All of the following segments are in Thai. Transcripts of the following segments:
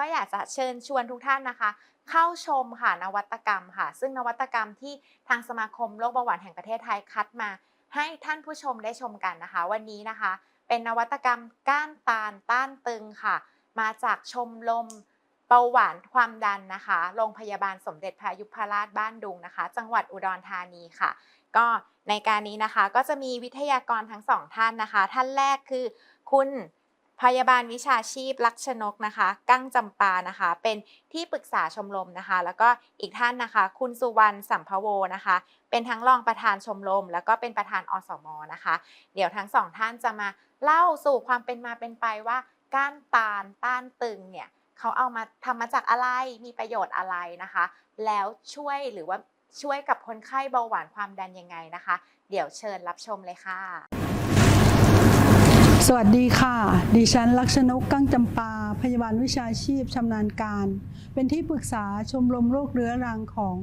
ก็อยากจะเชิญชวนทุกท่านนะคะ เข้าชมค่ะนวัตกรรมค่ะ ซึ่งนวัตกรรมที่ทางสมาคมโรคเบาหวานแห่งประเทศไทยคัดมา ให้ท่านผู้ชมได้ชมกันนะคะ วันนี้นะคะ เป็นนวัตกรรมก้านตาลต้านตึงค่ะ มาจากชมรมเบาหวานความดันนะคะ โรงพยาบาลสมเด็จพระยุพราชบ้านดุงนะคะ จังหวัดอุดรธานีค่ะ ก็ในการนี้นะคะก็จะมีวิทยากรทั้งสองท่านนะคะ ท่านแรกคือคุณ พยาบาลวิชาชีพลักษณกนะคะ กั้งจำปานะคะ เป็นที่ปรึกษาชมรมนะคะ แล้วก็อีกท่านนะคะ คุณสุวรรณสัมภโวนะคะ เป็นทั้งรองประธานชมรม แล้วก็เป็นประธานอสมนะคะ เดี๋ยวทั้งสองท่านจะมาเล่าสู่ความเป็นมาเป็นไปว่า ก้านตาลต้านตึงเนี่ยเขาเอามาทำมาจากอะไรมีประโยชน์อะไรนะคะ แล้วช่วยหรือว่าช่วยกับคนไข้เบาหวานความดันยังไงนะคะ เดี๋ยวเชิญรับชมเลยค่ะ สวัสดีค่ะ ดิฉันลักษณกกั้งจำปา พยาบาลวิชาชีพชำนาญการ เป็นที่ปรึกษาชมรมโรคเรื้อรังของ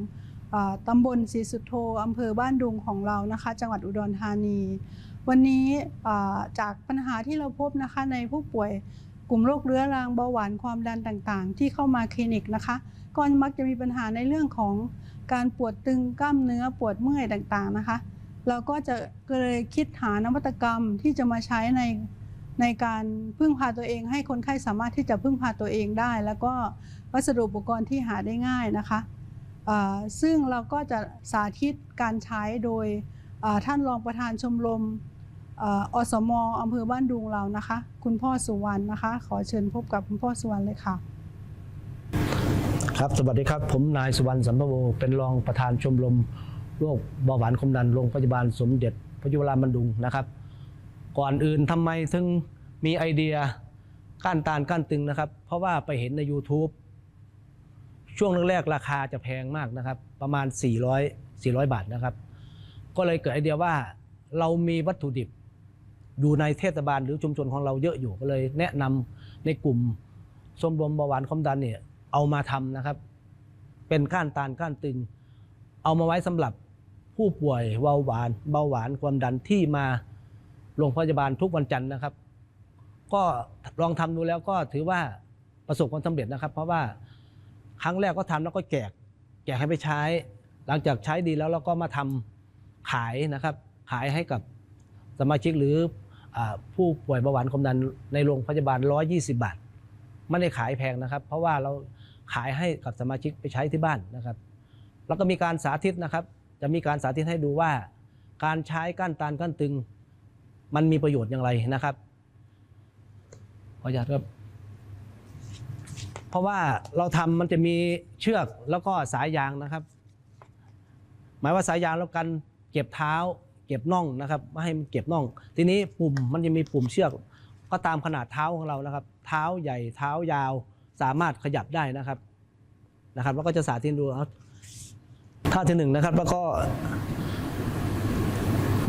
อตำบลศรีสุโธอำเภอบ้านดุงของเรานะคะ จังหวัดอุดรธานี วันนี้จากปัญหาที่เราพบนะคะในผู้ป่วยกลุ่มโรคเรื้อรังเบาหวานความดันต่างๆ ที่เข้ามาคลินิกนะคะก็มักจะมีปัญหาในเรื่องของการปวดตึงกล้ามเนื้อปวดเมื่อยต่างๆนะคะ เราก็จะเลยคิดหานวัตกรรมที่จะมาใช้ในในการพึ่งพาตัวเอง ให้คนไข้สามารถที่จะพึ่งพาตัวเองได้ แล้วก็วัสดุอุปกรณ์ที่หาได้ง่ายนะคะซึ่งเราก็จะสาธิตการใช้โดยท่านรองประธานชมรมออสมอำเภอบ้านดุงเรานะคะ คุณพ่อสุวรรณนะคะ ขอเชิญพบกับคุณพ่อสุวรรณเลยค่ะ ครับสวัสดีครับ ผมนายสุวรรณสัมภโวเป็นรองประธานชมรม โรคเบาหวานความดันโรงพยาบาลสมเด็จพระยุพราชบรรดุงนะครับ ก่อนอื่นทำไมถึงมีไอเดียก้านตาลก้านตึงนะครับ เพราะว่าไปเห็นใน YouTube ช่วงแรกๆราคาจะแพงมากนะครับ ประมาณ 400 400 บาทนะครับ ก็เลยเกิดไอเดียว่าเรามีวัตถุดิบอยู่ในเทศบาลหรือชุมชนของเราเยอะอยู่ก็เลยแนะนำในกลุ่มชมรมเบาหวานความดันเนี่ยเอามาทำนะครับ เป็นก้านตาลก้านตึง เอามาไว้สำหรับ ผู้ป่วยเบาหวานเบาหวานความดันที่มาโรงพยาบาลทุกวันจันทร์นะครับ ก็ลองทำดูแล้วก็ถือว่าประสบความสำเร็จนะครับ เพราะว่าครั้งแรกก็ทำแล้วก็แจกแจกให้ไปใช้ หลังจากใช้ดีแล้วเราก็มาทำขายนะครับ ขายให้กับสมาชิกหรืออผู้ป่วยเบาหวานความดันในโรงพยาบาล 120 บาท ไม่ได้ขายแพงนะครับ เพราะว่าเราขายให้กับสมาชิกไปใช้ที่บ้านนะครับ แล้วก็มีการสาธิตนะครับ จะมีการสาธิตให้ดูว่า การใช้ก้านตาลก้านตึง มันมีประโยชน์อย่างไรนะครับขออนุญาตครับ เพราะว่าเราทำมันจะมีเชือกแล้วก็สายยางนะครับ หมายว่าสายยางแล้วกันเก็บเท้า เก็บน่องนะครับไม่ให้มันเก็บน่อง ทีนี้ปุ่มมันจะมีปุ่มเชือก ก็ตามขนาดเท้าของเรานะครับ เท้าใหญ่เท้ายาวสามารถขยับได้นะครับนะครับ แล้วก็จะสาธิตดูเอา ท่าที่หนึ่งนะครับ แล้วก็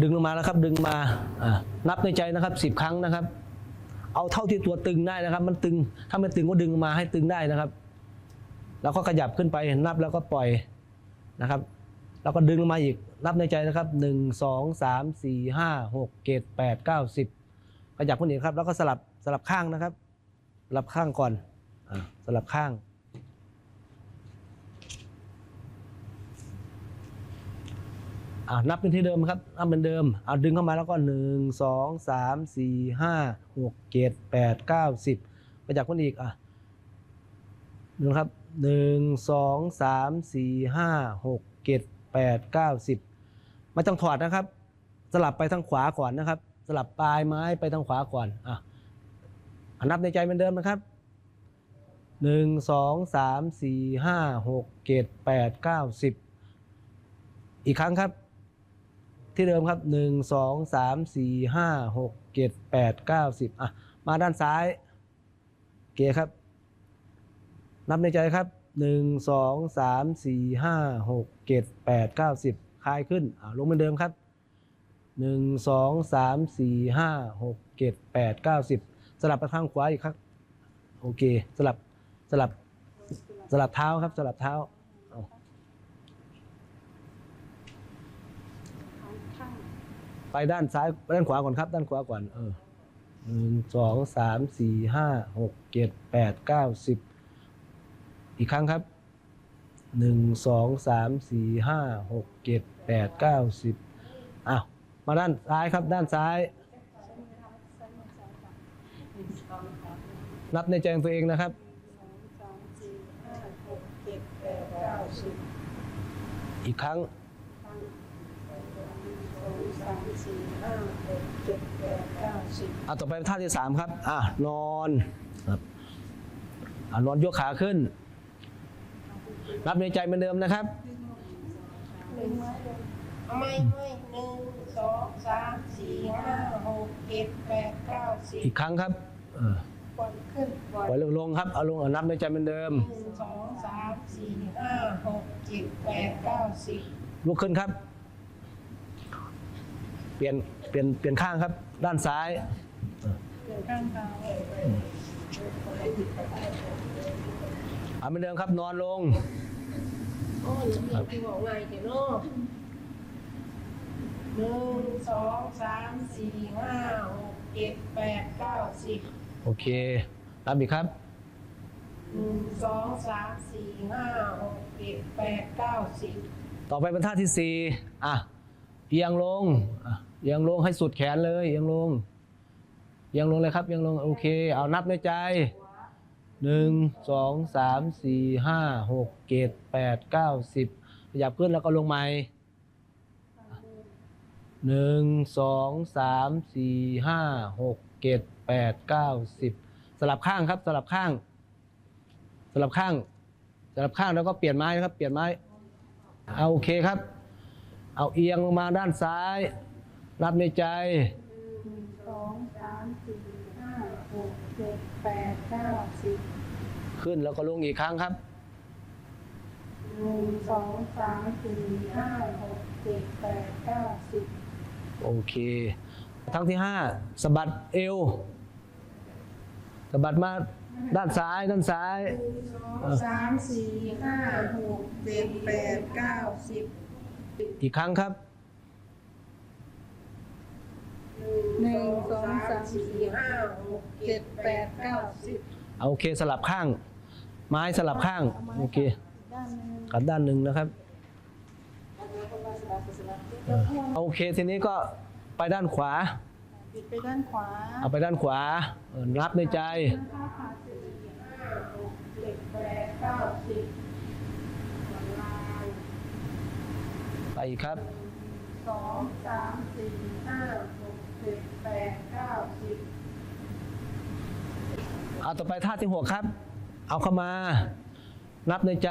ดึงลงมาแล้วครับ ดึงมานับในใจนะครับสิบครั้งนะครับ เอาเท่าที่ตัวตึงได้นะครับ มันตึง ถ้ามันตึงก็ดึงมาให้ตึงได้นะครับ แล้วก็ขยับขึ้นไปนับแล้วก็ปล่อยนะครับแล้วก็ดึงลงมาอีกนับในใจนะครับหนึ่งสองสามสี่ห้าหกเจ็ดแปดเก้าสิบขยับขึ้นอีกครับ แล้วก็สลับสลับข้างนะครับ สลับข้างก่อนอสลับข้าง อ่านับเป็นที่เดิมครับนับเป็นเดิมเอาดึงเข้ามาแล้วก็หนึ่งสองสามสี่ห้าหกเจ็ดแปดเก้าสิบไปจากคนอีกอะดูนะครับหนึ่งสองสามสี่ห้าหกเจ็ดแปดเก้าสิบไม่ต้องถอดนะครับ สลับไปทางขวาก่อนนะครับ สลับปลายไม้ไปทางขวาก่อนอะอะนับในใจเหมือนเดิมนะครับหนึ่งสองสามสี่ห้าหกเจ็ดแปดเก้าสิบอีกครั้งครับ ที่เดิมครับหนึ่งสองสามสี่ห้าหกเจ็ดแปดเก้าสิบอะมาด้านซ้าย เกียร์ครับ นับในใจครับหนึ่งสองสามสี่ห้าหกเจ็ดแปดเก้าสิบคลายขึ้นอ่าลงเหมือนเดิมครับหนึ่งสองสามสี่ห้าหกเจ็ดแปดเก้าสิบสลับไปข้างขวาอีกครับ โอเค สลับสลับสลับเท้าครับสลับเท้าเอา ไปด้านซ้ายด้านขวาก่อนครับ ด้านขวาก่อนเออหนึ่งสองสามสี่ห้าหกเจ็ดแปดเก้าสิบอีกครั้งครับหนึ่งสองสามสี่ห้าหกเจ็ดแปดเก้าสิบอ้าวมาด้านซ้ายครับ ด้านซ้าย นับในใจของตัวเองนะครับอีกครั้ง อะต่อไปท่าที่สามครับอะนอนครับอะนอนยกขาขึ้นนับในใจเหมือนเดิมนะครับไม่ไม่หนึ่งสองสามสี่ห้าหกเจ็ดแปดเก้าสิบอีกครั้งครับเออปล่อยขึ้นปล่อยปล่อยลงลงครับเอาลงเอานับในใจเหมือนเดิม หนึ่งสองสามสี่ห้าหกเจ็ดแปดเก้าสิบลุกขึ้นครับ เปลี่ยนเปลี่ยนเปลี่ยนข้างครับ ด้านซ้ายข้างเท้าเอาเหมือนเดิมครับนอนลงโอ้ยมีที่บอกไงเดี๋ยวเนาะหนึ่งสองสามสี่ห้าหกเจ็ดแปดเก้าสิบโอเคนับอีกครับหนึ่งสองสามสี่ห้าหกเจ็ดแปดเก้าสิบต่อไปเป็นท่าที่สี่อะ เอียงลงเอียงลงให้สุดแขนเลยเอียงลงเอียงลงเลยครับเอียงลงโอเค เอานับในใจหนึ่งสองสามสี่ห้าหกเจ็ดแปดเก้าสิบขยับขึ้นแล้วก็ลงใหม่หนึ่งสองสามสี่ห้าหกเจ็ดแปดเก้าสิบสลับข้างครับสลับข้าง สลับข้าง สลับข้างแล้วก็เปลี่ยนไม้นะครับ เปลี่ยนไม้เอาโอเคครับ เอาเอียงลงมาด้านซ้ายรับในใจหนึ่งสองสามสี่ห้าหกเจ็ดแปดเก้าสิบขึ้นแล้วก็ลงอีกครั้งครับหนึ่งสองสามสี่ห้าหกเจ็ดแปดเก้าสิบโอเค ทั้งที่ห้าสะบัดเอวสะบัดมาด้านซ้ายด้านซ้ายสามสี่ห้าหกเจ็ดแปดเก้าสิบอี กครั้งครับหนึ่งสองสามสี่ห้าหกเจ็ดแปดเก้าสิบเอาโอเคสลับข้าง ไม้สลับข้างโอเคกับด้านหนึ่งนะครับเออเอาโอเคทีนี้ก็ไปด้านขวาปิดไปด้านขวาเอาไปด้านขวาเออนับในใจเจ็ดแปดเก้าสิบ ไปอีกครับสองสามสี่ห้าหกเจ็ดแปดเก้าสิบเอาต่อไปท่าที่หกครับ เอาเข้ามา นับในใจ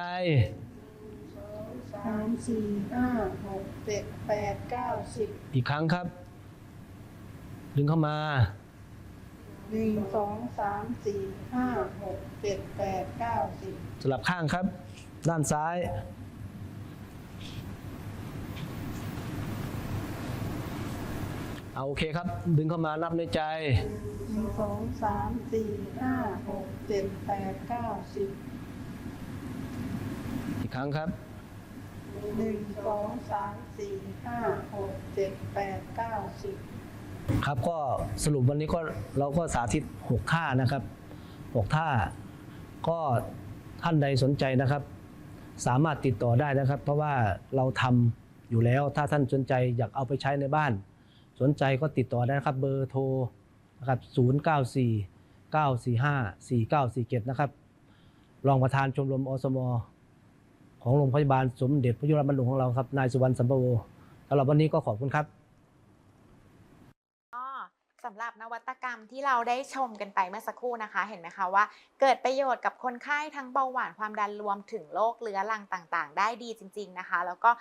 สามสี่ห้าหกเจ็ดแปดเก้าสิบอีกครั้งครับ ดึงเข้ามาหนึ่งสองสามสี่ห้าหกเจ็ดแปดเก้าสิบสลับข้างครับ ด้านซ้าย เอาโอเคครับ ดึงเข้ามานับในใจหนึ่งสองสามสี่ห้าหกเจ็ดแปดเก้าสิบอีกครั้งครับหนึ่งสองสามสี่ห้าหกเจ็ดแปดเก้าสิบครับก็สรุปวันนี้ก็เราก็สาธิต6ท่านะครับ6ท่า ก็ท่านใดสนใจนะครับ สามารถติดต่อได้นะครับ เพราะว่าเราทำอยู่แล้วถ้าท่านสนใจอยากเอาไปใช้ในบ้าน สนใจก็ติดต่อได้นะครับเบอร์โทรนะครับ094 945 4947 นะครับ รองประธานชมรมอสม ของโรงพยาบาลสมเด็จพระยุราชบรรลุของเราครับ นายสุวรรณสัมภโวสำหรับวันนี้ก็ขอบคุณครับสำหรับนวัตกรรมที่เราได้ชมกันไปเมื่อสักครู่นะคะ เห็นไหมคะว่า เกิดประโยชน์กับคนไข้ทั้งเบาหวานความดันรวมถึงโรคเรื้อรังต่างๆ ได้ดีจริง ๆนะคะ แล้วก็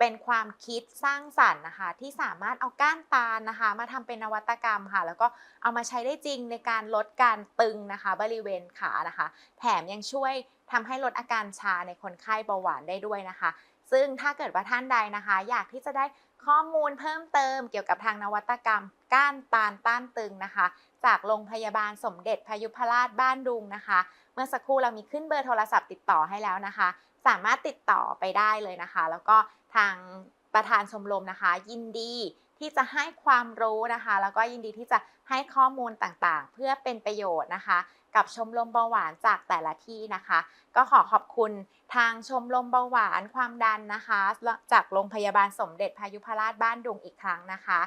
เป็นความคิดสร้างสรรค์นะคะ ที่สามารถเอาก้านตาลนะคะ มาทำเป็นนวัตกรรมค่ะ แล้วก็เอามาใช้ได้จริงในการลดการตึงนะคะ บริเวณขานะคะ แถมยังช่วยทำให้ลดอาการชาในคนไข้เบาหวานได้ด้วยนะคะ ซึ่งถ้าเกิดว่าท่านใดนะคะ อยากที่จะได้ข้อมูลเพิ่มเติมเกี่ยวกับทางนวัตกรรม ก้านตาลต้านตึงนะคะ จากโรงพยาบาลสมเด็จพยุพราชบ้านดุงนะคะ เมื่อสักครู่เรามีขึ้นเบอร์โทรศัพท์ติดต่อให้แล้วนะคะ สามารถติดต่อไปได้เลยนะคะ แล้วก็ ทางประธานชมรมนะคะ ยินดีที่จะให้ความรู้นะคะ แล้วก็ยินดีที่จะให้ข้อมูลต่างๆ เพื่อเป็นประโยชน์นะคะ กับชมรมเบาหวานจากแต่ละที่นะคะ ก็ขอขอบคุณทางชมรมเบาหวานความดันนะคะ จากโรงพยาบาลสมเด็จพายุพราชบ้านดุงอีกครั้งนะคะ